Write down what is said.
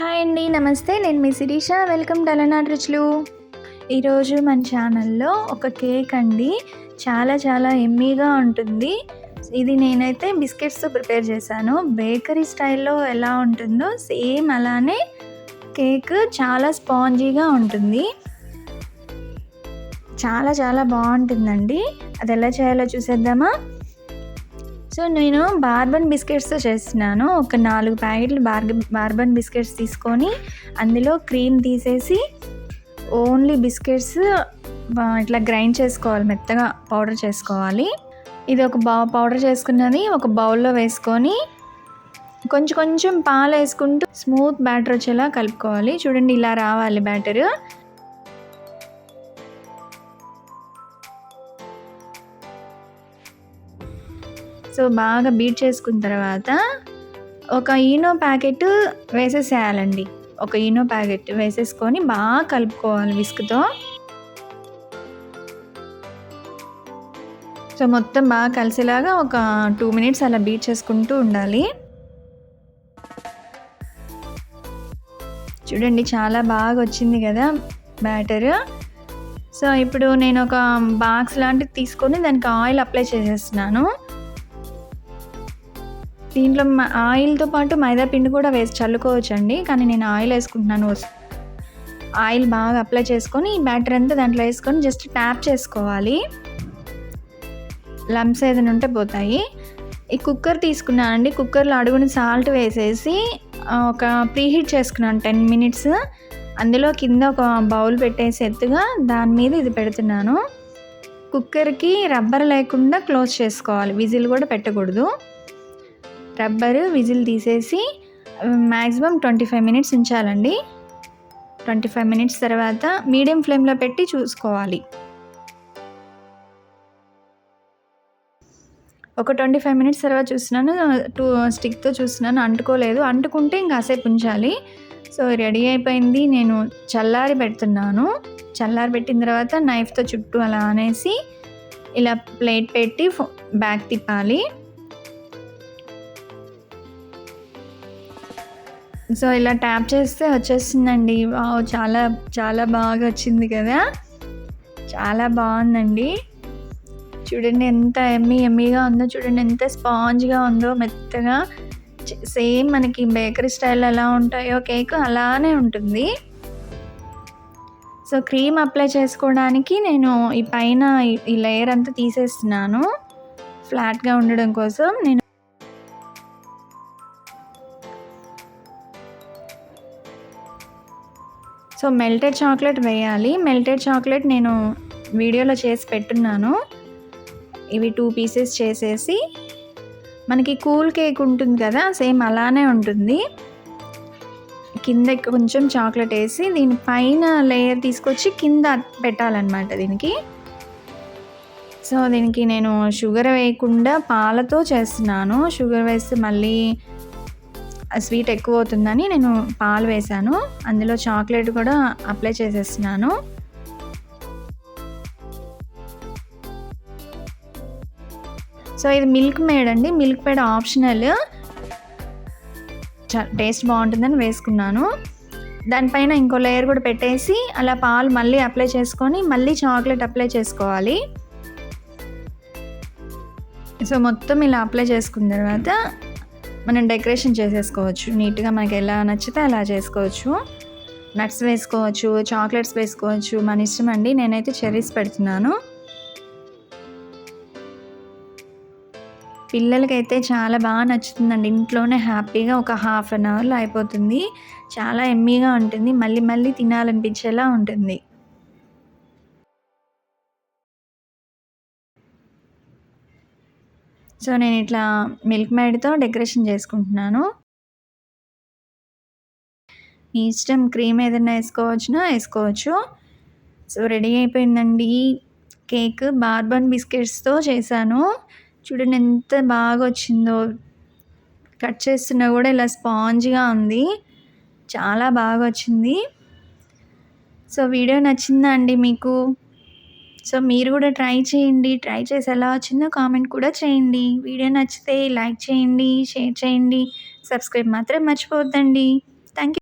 Hi అండి నమస్తే. నేను మీ శిరీష. వెల్కమ్ టు అలనాట్ రుచులు. ఈరోజు మన ఛానల్లో ఒక కేక్ అండి. చాలా చాలా ఎమ్మీగా ఉంటుంది. ఇది నేనైతే బిస్కెట్స్తో ప్రిపేర్ చేశాను. బేకరీ స్టైల్లో ఎలా ఉంటుందో సేమ్ అలానే కేక్ చాలా స్పాంజీగా ఉంటుంది. చాలా చాలా బాగుంటుందండి. అది ఎలా చేయాలో చూసేద్దామా? సో నేను బార్బన్ బిస్కెట్స్తో చేస్తున్నాను. ఒక నాలుగు ప్యాకెట్లు బార్గ బార్బన్ బిస్కెట్స్ తీసుకొని అందులో క్రీమ్ తీసేసి ఓన్లీ బిస్కెట్స్ ఇట్లా గ్రైండ్ చేసుకోవాలి మెత్తగా పౌడర్ చేసుకోవాలి. ఇది ఒక బౌ పౌడర్ చేసుకున్నది ఒక బౌల్లో వేసుకొని కొంచెం కొంచెం పాలు వేసుకుంటూ స్మూత్ బ్యాటర్ వచ్చేలా కలుపుకోవాలి. చూడండి ఇలా రావాలి బ్యాటర్. సో బాగా బీట్ చేసుకున్న తర్వాత ఒక ఈనో ప్యాకెట్ వేసేసేయాలండి. ఒక ఈనో ప్యాకెట్ వేసేసుకొని బాగా కలుపుకోవాలి విస్క్తో. సో మొత్తం బాగా కలిసేలాగా ఒక టూ మినిట్స్ అలా బీట్ చేసుకుంటూ ఉండాలి. చూడండి చాలా బాగా వచ్చింది కదా బ్యాటర్. సో ఇప్పుడు నేను ఒక బాక్స్ లాంటిది తీసుకొని దానికి ఆయిల్ అప్లై చేసేస్తున్నాను. దీంట్లో ఆయిల్తో పాటు మైదా పిండి కూడా వేసి చల్లుకోవచ్చండి. కానీ నేను ఆయిల్ వేసుకుంటున్నాను. ఆయిల్ బాగా అప్లై చేసుకొని ఈ బ్యాటర్ అంతా దాంట్లో వేసుకొని జస్ట్ ట్యాప్ చేసుకోవాలి. లంప్స్ ఏదైనా ఉంటే పోతాయి. ఈ కుక్కర్ తీసుకున్నానండి కుక్కర్లో అడుగుని సాల్ట్ వేసేసి ఒక ప్రీహీట్ చేసుకున్నాను టెన్ మినిట్స్ అందులో కింద ఒక బౌల్ పెట్టేసి ఎత్తుగా దాని మీద ఇది పెడుతున్నాను. కుక్కర్కి రబ్బర్ లేకుండా క్లోజ్ చేసుకోవాలి. విజిల్ కూడా పెట్టకూడదు. రబ్బరు విజిల్ తీసేసి మ్యాక్సిమం ట్వంటీ ఫైవ్ మినిట్స్ ఉంచాలండి. ట్వంటీ ఫైవ్ మినిట్స్ తర్వాత మీడియం ఫ్లేమ్లో పెట్టి చూసుకోవాలి. ఒక ట్వంటీ ఫైవ్ మినిట్స్ తర్వాత చూసినాను టూ స్టిక్తో చూసినాను అంటుకోలేదు. అంటుకుంటే ఇంకా ఉంచాలి. సో రెడీ అయిపోయింది. నేను చల్లారి పెడుతున్నాను. చల్లారి పెట్టిన తర్వాత నైఫ్తో చుట్టూ అలా అనేసి ఇలా ప్లేట్ పెట్టి బ్యాగ్ తిప్పాలి. సో ఇలా ట్యాప్ చేస్తే వచ్చేస్తుందండి. చాలా చాలా బాగా వచ్చింది కదా? చాలా బాగుందండి. చూడండి ఎంత ఎమ్మీ ఎమ్మీగా ఉందో చూడండి ఎంత స్పాంజ్గా ఉందో మెత్తగా. సేమ్ మనకి బేకరీ స్టైల్ ఎలా ఉంటాయో కేక్ అలానే ఉంటుంది. సో క్రీమ్ అప్లై చేసుకోవడానికి నేను ఈ పైన ఈ లేయర్ అంతా తీసేస్తున్నాను. ఫ్లాట్గా ఉండడం కోసం నేను సో మెల్టెడ్ చాక్లెట్ వేయాలి. మెల్టెడ్ చాక్లెట్ నేను వీడియోలో చేసి పెట్టున్నాను. ఇవి టూ పీసెస్ చేసేసి మనకి కూల్ కేక్ ఉంటుంది కదా సేమ్ అలానే ఉంటుంది. కింద కొంచెం చాక్లెట్ వేసి దీని పైన లేయర్ తీసుకొచ్చి కింద పెట్టాలన్నమాట దీనికి. సో దీనికి నేను షుగర్ వేయకుండా పాలతో చేస్తున్నాను. షుగర్ వేస్తే మళ్ళీ స్వీట్ ఎక్కువ అవుతుందని నేను పాలు వేసాను అందులో చాక్లెట్ కూడా అప్లై చేసేస్తున్నాను. సో ఇది మిల్క్ మేడ్ అండి. Milkmaid optional. టేస్ట్ బాగుంటుందని వేసుకున్నాను. దానిపైన ఇంకో లేయర్ కూడా పెట్టేసి అలా పాలు మళ్ళీ అప్లై చేసుకొని మళ్ళీ చాక్లెట్ అప్లై చేసుకోవాలి. సో మొత్తం ఇలా అప్లై చేసుకున్న తర్వాత మనం డెకరేషన్ చేసేసుకోవచ్చు. నీట్గా మనకి ఎలా నచ్చితే అలా చేసుకోవచ్చు. నట్స్ వేసుకోవచ్చు చాక్లెట్స్ వేసుకోవచ్చు మన ఇష్టం అండి. నేనైతే చెర్రీస్ పెడుతున్నాను. పిల్లలకైతే చాలా బాగా నచ్చుతుందండి. ఇంట్లోనే హ్యాపీగా ఒక హాఫ్ అన్ అవర్లో అయిపోతుంది. చాలా ఎమ్మీగా ఉంటుంది. మళ్ళీ మళ్ళీ తినాలనిపించేలా ఉంటుంది. సో నేను ఇట్లా మిల్క్ మేడ్తో డెకరేషన్ చేసుకుంటున్నాను. మీ ఇష్టం క్రీమ్ ఏదైనా వేసుకోవచ్చునా? వేసుకోవచ్చు. సో రెడీ అయిపోయిందండి. కేక్ బార్బన్ బిస్కెట్స్తో చేశాను. చూడండి ఎంత బాగా వచ్చిందో కట్ చేస్తున్నా కూడా ఇలా స్పాంజ్గా ఉంది. చాలా బాగా వచ్చింది సో వీడియో నచ్చిందా అండి మీకు? సో మీరు కూడా ట్రై చేయండి ట్రై చేసి ఎలా వచ్చిందో కామెంట్ కూడా చేయండి. వీడియో నచ్చితే లైక్ చేయండి షేర్ చేయండి. సబ్స్క్రైబ్ మాత్రం మర్చిపోవద్దండి. Thank you